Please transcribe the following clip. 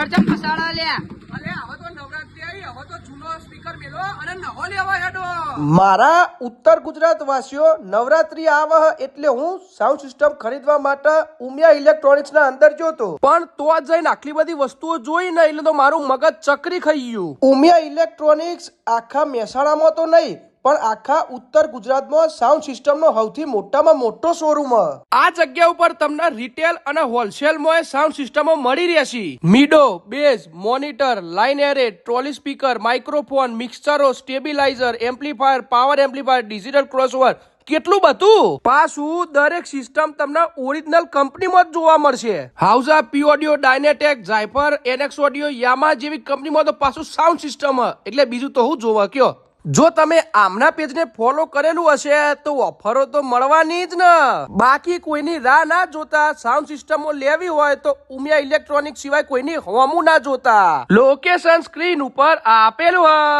Speaker ચમ ફસાડા લ્યા અલે હવે તો નવરાત્રી આવી હવે તો જૂનો સ્પીકર મેલો અને નવો લેવા હેડો. મારા ઉત્તર ગુજરાત વાસીઓ નવરાત્રી આવહ એટલે હું સાઉન્ડ સિસ્ટમ ખરીદવા માટે ઉમિયા ઇલેક્ટ્રોનિક્સ ના અંદર જોતો પણ તો આ જઈને આટલી બધી વસ્તુઓ જોઈ ને એટલે તો મારું મગજ ચકરી ખાઈ ગયું. ઉમિયા ઇલેક્ટ્રોનિક્સ આખા મહેસાણામાં તો નહીં પણ આખા ઉત્તર ગુજરાતમાં સાઉન્ડ સિસ્ટમનો સૌથી મોટામાં મોટો શોરૂમ આ જગ્યા ઉપર તમને રિટેલ અને હોલસેલમાં સાઉન્ડ સિસ્ટમો મળી રહેશે. Meadow base monitor line array trolley speaker microphone મિક્સચરો stabiliser amplifier power amplifier digital crossover કેટલું બધું? પાછું દરેક સિસ્ટમ તમને ઓરિજિનલ કંપનીમાં જ જોવા મળશે. હાઉઝા પી ઓડિયો ડાયનેટેક ઝાયફર એનેક્સ ઓડિયો યામા જેવી કંપનીમાં તો પાછું સાઉન્ડ સિસ્ટમ એટલે બીજું તો હું જોવા કયો? જો તમે આમના પેજને ફોલો કરેલું હશે, તો ઓફરો તો મળવાની જ ને. બાકી કોઈની રાહ ના જોતા સાઉન્ડ સિસ્ટમો લેવી હોય, તો ઉમિયા ઇલેક્ટ્રોનિક સિવાય કોઈની હોમું ના જોતા. લોકેશન સ્ક્રીન ઉપર આપેલું હોય.